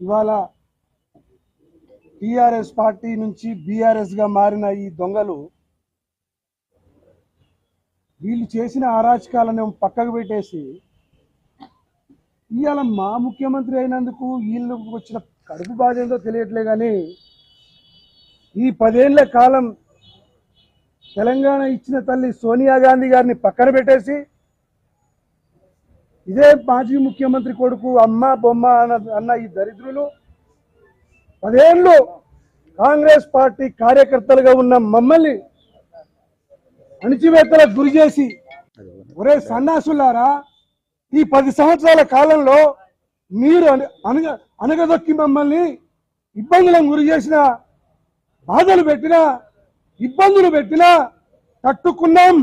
ఇవాళ TRS party నుంచి బీఆర్ఎస్గా మారిన ఈ దొంగలు వీళ్ళు చేసిన అరాచకాలను పక్కకు పెట్టేసి ఇవాళ మా ముఖ్యమంత్రి అయినందుకు వీళ్ళు వచ్చిన కడుపు బాధ ఏందో తెలియట్లే కానీ ఈ పదేళ్ళ కాలం తెలంగాణ ఇచ్చిన తల్లి సోనియా గాంధీ గారిని పక్కన పెట్టేసి ఇదే మాజీ ముఖ్యమంత్రి కొడుకు అమ్మ బొమ్మ అన్న అన్న ఈ దరిద్రులు. పదేళ్ళు కాంగ్రెస్ పార్టీ కార్యకర్తలుగా ఉన్న మమ్మల్ని అణిచివేతలకు గురి చేసి ఒరే సన్నాసులారా ఈ పది సంవత్సరాల కాలంలో మీరు అనగ అనగదొక్కి మమ్మల్ని ఇబ్బందులకు గురి చేసిన బాధలు పెట్టినా ఇబ్బందులు పెట్టినా తట్టుకున్నాం.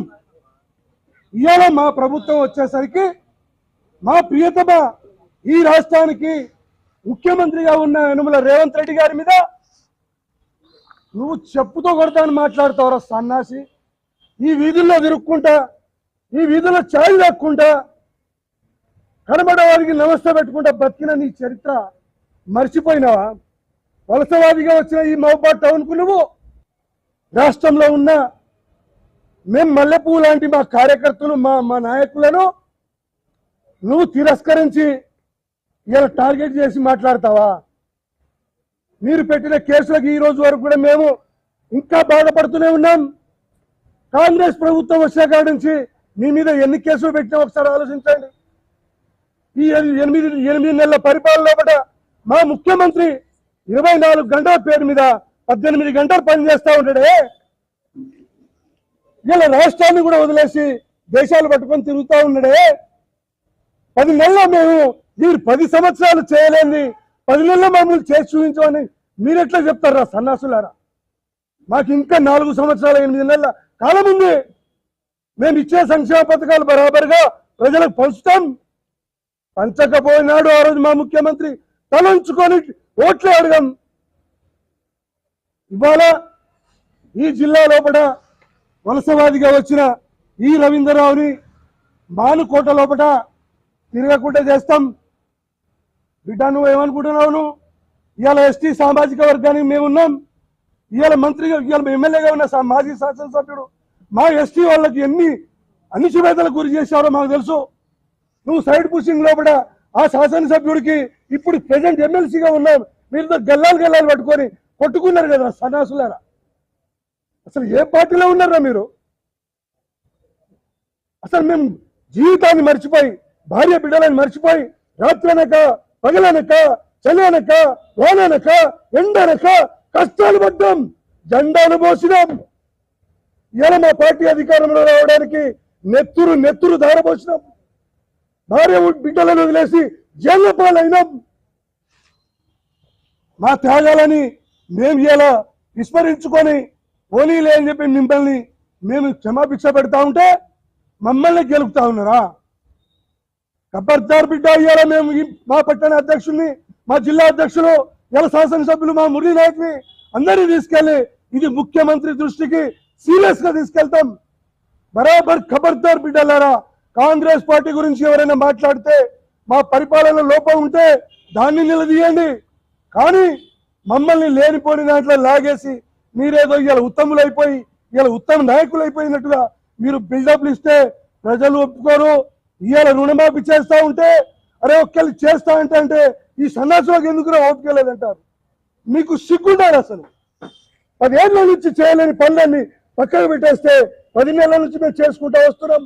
ఇవాళ మా ప్రభుత్వం వచ్చేసరికి మా ప్రియతమ ఈ రాష్ట్రానికి ముఖ్యమంత్రిగా ఉన్న యనుమల రేవంత్ రెడ్డి గారి మీద నువ్వు చెప్పుతో కొడతాను మాట్లాడతావురా సన్నాసి. ఈ వీధుల్లో తిరుక్కుంటా ఈ వీధుల్లో చాయ్ దాక్కుంటా కనబడేవారికి నమస్తే పెట్టుకుంటా బతికిన నీ చరిత్ర మర్చిపోయినావా? వలసవాదిగా వచ్చిన ఈ మహబాద్ టౌన్కు నువ్వు రాష్ట్రంలో ఉన్న మేము మల్లెపూ లాంటి మా కార్యకర్తలు మా మా నాయకులను నువ్వు తిరస్కరించి ఇలా టార్గెట్ చేసి మాట్లాడతావా? మీరు పెట్టిన కేసులకు ఈ రోజు వరకు కూడా మేము ఇంకా బాధపడుతూనే ఉన్నాం. కాంగ్రెస్ ప్రభుత్వం వచ్చిన నుంచి మీ మీద ఎన్ని కేసులు పెట్టినా ఒకసారి ఆలోచించండి. ఈ ఎనిమిది ఎనిమిది నెలల పరిపాలన లోపల మా ముఖ్యమంత్రి ఇరవై నాలుగు గంటల పేరు మీద పద్దెనిమిది గంటలు పనిచేస్తా ఉంటాడే. ఇలా రాష్ట్రాన్ని కూడా వదిలేసి దేశాలు పట్టుకొని తిరుగుతూ ఉన్నాడే. పది నెలల్లో మేము మీరు పది సంవత్సరాలు చేయలేని పది నెలల్లో మమ్మల్ని చేసి చూపించమని మీరు ఎట్లా చెప్తారా సన్నాసులారా? మాకు ఇంకా నాలుగు సంవత్సరాలు ఎనిమిది నెలల కాలం ఉంది. మేము ఇచ్చే సంక్షేమ పథకాలు బరాబరుగా ప్రజలకు పంచుతాం. పంచకపోయినాడు ఆ రోజు మా ముఖ్యమంత్రి తలంచుకొని ఓట్లు అడగం. ఇవాళ ఈ జిల్లా లోపల వలసవాదిగా వచ్చిన ఈ రవీంద్రరావుని మానుకోట లోపల తిరగకుండా చేస్తాం. బిడ్డ నువ్వు ఏమనుకుంటున్నావు నువ్వు? ఇవాళ ఎస్టీ సామాజిక వర్గానికి మేము ఉన్నాం ఇవాళ మంత్రిగా ఇవాళ ఎమ్మెల్యేగా ఉన్న మాజీ శాసనసభ్యుడు మా ఎస్టీ వాళ్ళకి ఎన్ని అణిచివేతలకు గురి చేశారో మాకు తెలుసు. నువ్వు సైడ్ పుషింగ్ లోపల ఆ శాసనసభ్యుడికి ఇప్పుడు ప్రజెంట్ ఎమ్మెల్సీగా ఉన్నాం మీరు గల్లాలు గల్లాలు పట్టుకొని కొట్టుకున్నారు కదా సన్నాసులారా. అసలు ఏ పార్టీలో ఉన్నారా మీరు? అసలు మేము జీవితాన్ని మర్చిపోయి భార్య బిడ్డలను మర్చిపోయి రాత్రనక పగలనక చలనక వాననక ఎండనక కష్టాలు పడ్డాం జెండాను పోసినాం. ఇలా మా పార్టీ అధికారంలో రావడానికి నెత్తురు నెత్తురు ధారపోసినాం భార్య బిడ్డలను వదిలేసి జైలు పాలైనాం. మా త్యాగాలని మేము ఇలా విస్మరించుకొని పోనీలే అని చెప్పి మిమ్మల్ని మేము క్షమాభిక్ష పెడతా ఉంటే మమ్మల్ని గెలుపుతా ఉన్నారా? ఖబర్దార్ బిడ్డ ఇవాళ మేము మా పట్టణ అధ్యక్షుల్ని మా జిల్లా అధ్యక్షులు ఇలా శాసనసభ్యులు మా మురళీ నాయక్ని అందరినీ తీసుకెళ్ళి ఇది ముఖ్యమంత్రి దృష్టికి సీరియస్గా తీసుకెళ్తాం. బరాబర్ ఖబర్దార్ బిడ్డలారా కాంగ్రెస్ పార్టీ గురించి ఎవరైనా మాట్లాడితే మా పరిపాలన లోపం ఉంటే దాన్ని నిలదీయండి. కానీ మమ్మల్ని లేనిపోని దాంట్లో లాగేసి మీరేదో ఇలా ఉత్తములు అయిపోయి ఇలా ఉత్తమ నాయకులు అయిపోయినట్టుగా మీరు బిల్డప్లు ఇస్తే ప్రజలు ఒప్పుకోరు ఇవాళ రుణమాఫీ చేస్తా ఉంటే అరే ఒక్కళ్ళు చేస్తా అంటే అంటే ఈ సన్నాసులకు ఎందుకు ఓపిక లేదంటారు మీకు సిగ్గుండాలి అసలు. పదేళ్ళ నుంచి చేయలేని పనులన్నీ పక్కకు పెట్టేస్తే పది నెలల నుంచి మేము చేసుకుంటూ వస్తున్నాం.